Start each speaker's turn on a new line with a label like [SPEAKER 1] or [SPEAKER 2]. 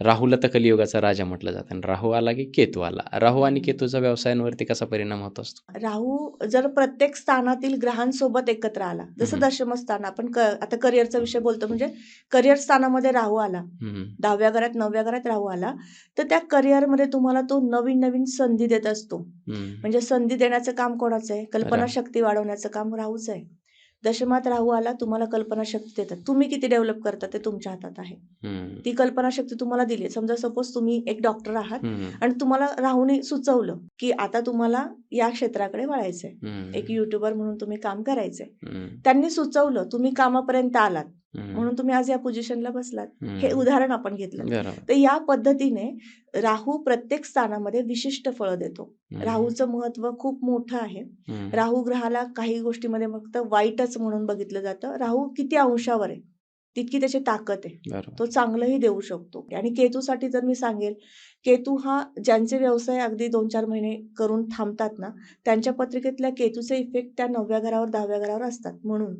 [SPEAKER 1] राहूला तर कलियुगाचा राजा म्हटलं जातं. आणि राहू आला की केतू आला. राहू आणि केतूचा व्यवसायांवरती कसा परिणाम होत असतो?
[SPEAKER 2] राहू जर प्रत्येक स्थानातील ग्रहांसोबत एकत्र आला जसं. दशमस्थान आपण आता करिअरचा विषय बोलतो म्हणजे करिअर स्थानामध्ये राहू आला दहाव्या घरात नवव्या घरात राहू आला तर त्या करिअरमध्ये तुम्हाला तो नवीन नवीन संधी देत असतो. म्हणजे संधी देण्याचं काम कोणाचं आहे? कल्पना. शक्ती वाढवण्याचं काम राहूच आहे. दशमात राहू आला तुम्हाला कल्पना शक्ती देतात. तुम्ही किती डेव्हलप करता ते तुमच्या हातात आहे. ती कल्पना शक्ती तुम्हाला दिली समजा सपोज तुम्ही एक डॉक्टर आहात आणि तुम्हाला राहूने सुचवलं की आता तुम्हाला या क्षेत्राकडे वळायचंय. एक युट्यूबर म्हणून तुम्ही काम करायचंय. त्यांनी सुचवलं तुम्ही कामापर्यंत आलात. म्हणून तुम्ही आज या पोझिशनला बसलात. हे उदाहरण आपण घेतलं. तर या पद्धतीने राहू प्रत्येक स्थानामध्ये विशिष्ट फळं देतो. राहूचं महत्त्व खूप मोठं आहे. राहू ग्रहाला काही गोष्टीमध्ये फक्त वाईटच म्हणून बघितलं जातं. राहू किती अंशावर आहे तितकी त्याची ताकद आहे. तो चांगलंही देऊ शकतो. आणि केतूसाठी जर मी सांगेल केतू हा ज्यांचे व्यवसाय अगदी दोन चार महिने करून थांबतात ना त्यांच्या पत्रिकेतल्या केतूचे इफेक्ट त्या नवव्या घरावर दहाव्या घरावर असतात म्हणून.